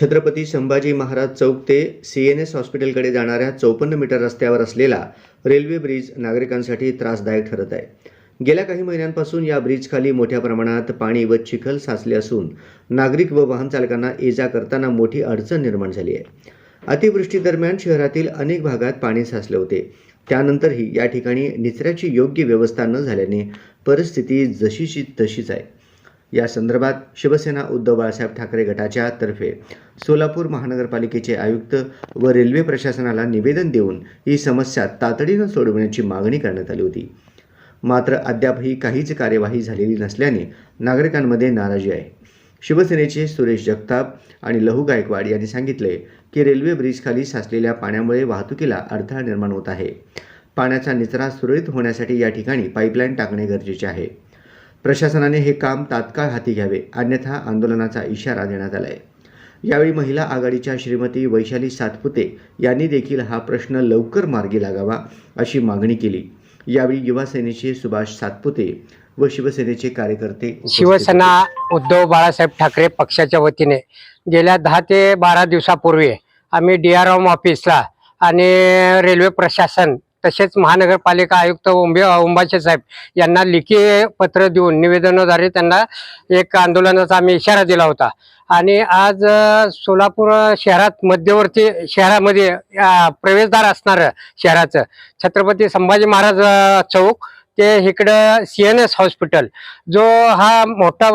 छत्रपती संभाजी महाराज चौक ते C N S हॉस्पिटलकडे जाणाऱ्या चौपन्न मीटर रस्त्यावर असलेला रेल्वे ब्रिज नागरिकांसाठी त्रासदायक ठरत आहे. गेल्या काही महिन्यांपासून या ब्रिजखाली मोठ्या प्रमाणात पाणी व चिखल साचले असून नागरिक व वाहन चालकांना ये जा करताना मोठी अडचण निर्माण झाली आहे. अतिवृष्टीदरम्यान शहरातील अनेक भागात पाणी साचले होते. त्यानंतरही या ठिकाणी निचऱ्याची योग्य व्यवस्था न झाल्याने परिस्थिती जशीची तशीच आहे. या संदर्भात शिवसेना उद्धव बाळासाहेब ठाकरे गटाच्या तर्फे सोलापूर महानगरपालिकेचे आयुक्त व रेल्वे प्रशासनाला निवेदन देऊन ही समस्या तातडीनं सोडवण्याची मागणी करण्यात आली होती. मात्र अद्यापही काहीच कार्यवाही झालेली नसल्याने नागरिकांमध्ये नाराजी आहे. शिवसेनेचे सुरेश जगताप आणि लहू गायकवाड यांनी सांगितले की रेल्वे ब्रिजखाली साचलेल्या पाण्यामुळे वाहतुकीला अडथळा निर्माण होत आहे. पाण्याचा निचरा सुरळीत होण्यासाठी या ठिकाणी पाईपलाईन टाकणे गरजेचे आहे. प्रशासनाने हे काम तात्काळ हाती घ्यावे अन्यथा आंदोलनाचा इशारा देण्यात आला आहे यावेळी महिला आघाडीच्या श्रीमती वैशाली सातपुते यांनी देखील हा प्रश्न लवकर मार्गी लागावा अशी मागणी केली. यावेळी युवा सेनेचे सुभाष सातपुते व शिवसेनेचे कार्यकर्ते शिवसेना उद्धव बाळासाहेब ठाकरे पक्षाच्या वतीने गेल्या दहा ते बारा दिवसापूर्वी आम्ही डी आर एम ऑफिसला आणि रेल्वे प्रशासन तसेच महानगरपालिका आयुक्त ओंबे उंबाचे साहेब यांना लिखी पत्र देऊन निवेदनाद्वारे त्यांना एक आंदोलनाचा आम्ही इशारा दिला होता. आणि आज सोलापूर शहरात मध्यवर्ती शहरामध्ये प्रवेशद्वार असणारं शहराचं. छत्रपती संभाजी महाराज चौक ते इकडं सी एन एस हॉस्पिटल जो हा मोठा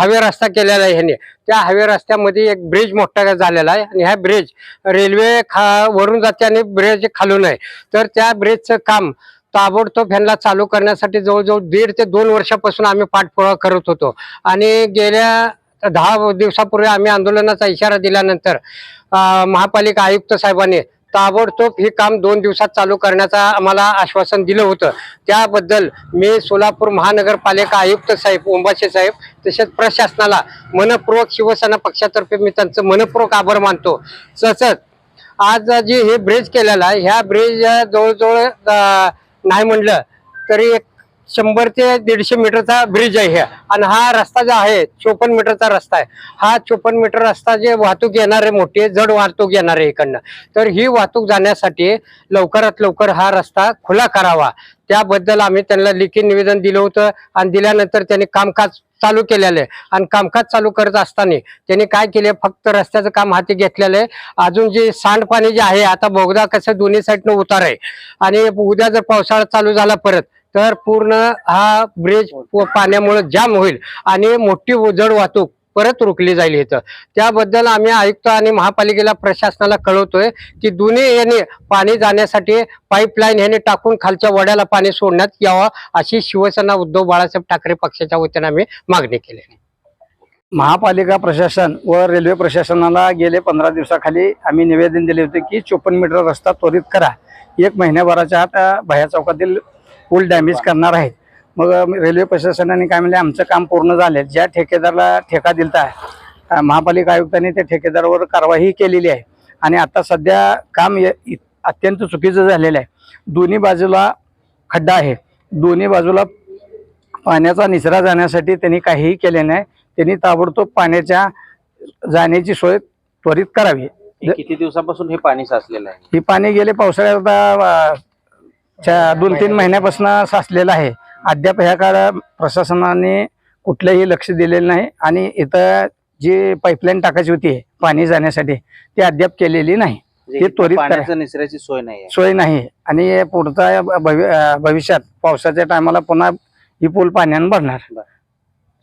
हवे रस्ता केलेला आहे ह्याने. त्या हवे रस्त्यामध्ये एक ब्रिज मोठा झालेला आहे आणि हा ब्रिज रेल्वे खा वरून जाते आणि ब्रिज खालून आहे. तर त्या ब्रिजचं काम ताबडतोब ह्यांना चालू करण्यासाठी जवळजवळ दीड ते दोन वर्षापासून आम्ही पाठपुरावा करत होतो. आणि गेल्या दहा दिवसापूर्वी आम्ही आंदोलनाचा इशारा दिल्यानंतर महापालिका आयुक्त साहेबांनी ताबडतोब हे काम दोन दिवसात चालू करण्याचा आम्हाला आश्वासन दिलं होतं. त्याबद्दल मी सोलापूर महानगरपालिका आयुक्त साहेब ओंबाशे साहेब तसेच प्रशासनाला मनपूर्वक शिवसेना पक्षातर्फे मी त्यांचं मनपूर्वक आभार मानतो. तसंच आज जे हे ब्रिज केलेलं आहे ह्या ब्रिज जवळजवळ नाही म्हणलं तरी एक शंभर ते दीडशे मीटरचा ब्रिज आहे ह्या आणि हा रस्ता जो आहे चोपन्न मीटरचा रस्ता आहे. हा चोपन्न मीटर रस्ता जे वाहतूक येणार आहे मोठी जड वाहतूक येणार आहे इकडनं. तर ही वाहतूक जाण्यासाठी लवकरात लवकर हा रस्ता खुला करावा. त्याबद्दल आम्ही त्यांना लिखित निवेदन दिलं होतं आणि दिल्यानंतर त्यांनी कामकाज चालू केलेलं आहे. आणि कामकाज चालू करत असताना त्यांनी काय केले फक्त रस्त्याचं काम हाती घेतलेलं आहे. अजून जे सांडपाणी जे आहे आता बोगदा कसं दोन्ही साईडनं उतार आहे. आणि उद्या जर पावसाळा चालू झाला परत तर पूर्ण हा ब्रिज पाण्यामुळे जाम होईल आणि मोठी जड वाहतूक परत रोखली जाईल इथं. त्याबद्दल आम्ही आयुक्त आणि महापालिकेला प्रशासनाला कळवतोय की दोन्ही याने पाणी जाण्यासाठी पाईपलाईन ह्याने टाकून खालच्या वड्याला पाणी सोडण्यात यावं अशी शिवसेना उद्धव बाळासाहेब ठाकरे पक्षाच्या वतीने आम्ही मागणी केली आहे. महापालिका प्रशासन व रेल्वे प्रशासनाला गेले पंधरा दिवसाखाली आम्ही निवेदन दिले होते की चोपन्न मीटर रस्ता त्वरित करा. एक महिन्याभराच्या आत भया चौकातील पूल डॅमेज करणार आहेत. मग रेल्वे प्रशासनाने काय म्हणले आमचं काम पूर्ण झाले ज्या ठेकेदाराला ठेका दिलता महापालिका आयुक्तांनी त्या ठेकेदारावर कारवाई केलेली आहे. आणि आता सध्या काम अत्यंत चुकीचं झालेलं आहे. दोन्ही बाजूला खड्डा आहे. दोन्ही बाजूला पाण्याचा निचरा जाण्यासाठी त्यांनी काहीही केले नाही. त्यांनी ताबडतोब पाण्याच्या जाण्याची सोय त्वरित करावी. किती दिवसापासून हे पाणी साचलेलं आहे? ही पाणी गेले पावसाळ्यात च्या दोन तीन महिन्यापासून साचलेलं आहे. अद्याप ह्या काळ प्रशासनाने कुठलंही लक्ष दिलेलं नाही आणि इथं जी पाईपलाईन टाकायची होती पाणी जाण्यासाठी ती अद्याप केलेली नाही. म्हणजे हे इथं त्वरित. पाण्याचं निचऱ्याची सोय नाही आहे. सोय नाही. आणि पुढचा भविष्यात पावसाच्या टायमाला पुन्हा ही पूल पाण्यानं भरणार.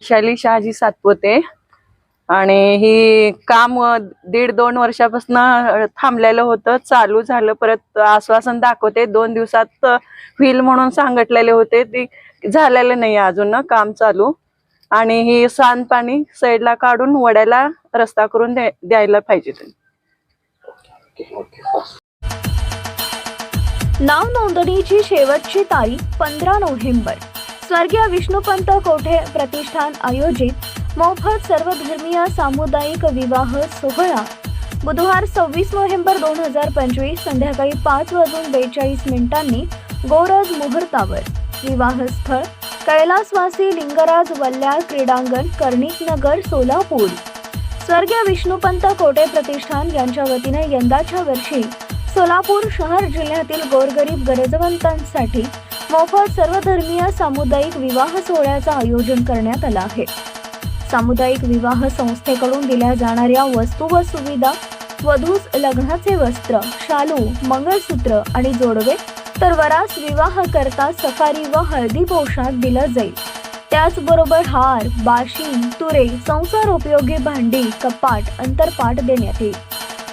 शाली शहाजी सातपुते आणि ही काम दीड दोन वर्षापासून थांबलेलं होतं. चालू झालं. परत आश्वासन दाखवते. दोन दिवसात व्हील म्हणून सांगितलेले होते. ती झालेलं नाही अजून ना काम चालू. आणि ही सांडपाणी साईडला काढून वड्याला रस्ता करून द्यायला पाहिजे. नाव नोंदणीची शेवटची तारीख पंधरा नोव्हेंबर. स्वर्गीय विष्णुपंत कोठे प्रतिष्ठान आयोजित? मोफत सर्वधर्मीय सामुदायिक विवाह सोहळा. बुधवार सव्वीस नोव्हेंबर दोन हजार पंचवीस संध्याकाळी पाच वाजून बेचाळीस मिनिटांनी गोरज मुहूर्तावर. विवाहस्थळ कैलासवासी लिंगराज वल्ल्या क्रीडांगण कर्णिकनगर सोलापूर. स्वर्गीय विष्णुपंत कोटे प्रतिष्ठान यांच्या वतीने यंदाच्या वर्षी सोलापूर शहर जिल्ह्यातील गोरगरीब गरजवंतांसाठी मोफत सर्वधर्मीय सामुदायिक विवाह सोहळ्याचं आयोजन करण्यात आलं आहे. सामुदायिक विवाह संस्थेकडून दिल्या जाणाऱ्या वस्तू व सुविधा वधूस लग्नाचे वस्त्र शालू मंगळसूत्र आणि जोडवे तर वरास विवाह करता सफारी व हळदी पोशाख दिला जाईल. त्याचबरोबर हार बाशिंग तुरे संसार उपयोगी भांडी कपाट अंतरपाट देण्यात येईल.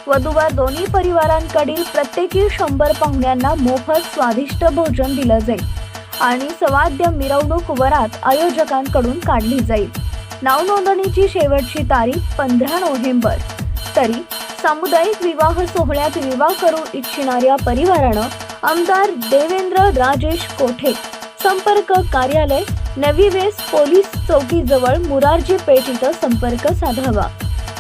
वधूवर दोन्ही परिवारांकडील प्रत्येकी शंभर पाहुण्यांना मोफत स्वादिष्ट भोजन दिलं जाईल आणि सवाद्य मिरवणूक वरात आयोजकांकडून काढली जाईल. नाव नोंदणीची शेवटची तारीख पंधरा नोव्हेंबर. तरी सामुदायिक विवाह सोहळ्यात विवाह करू इच्छिणाऱ्या परिवारानं आमदार देवेंद्र राजेश कोठे संपर्क कार्यालय नवी वेस पोलीस चौकीजवळ मुरारजी पेठ इथं संपर्क साधावा.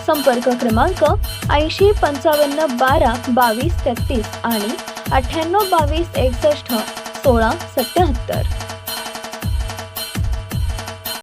संपर्क क्रमांक ऐंशी पंचावन्न बारा बावीस तेहतीस आणि अठ्ठ्याण्णव बावीस एकसष्ट सोळा सत्याहत्तर.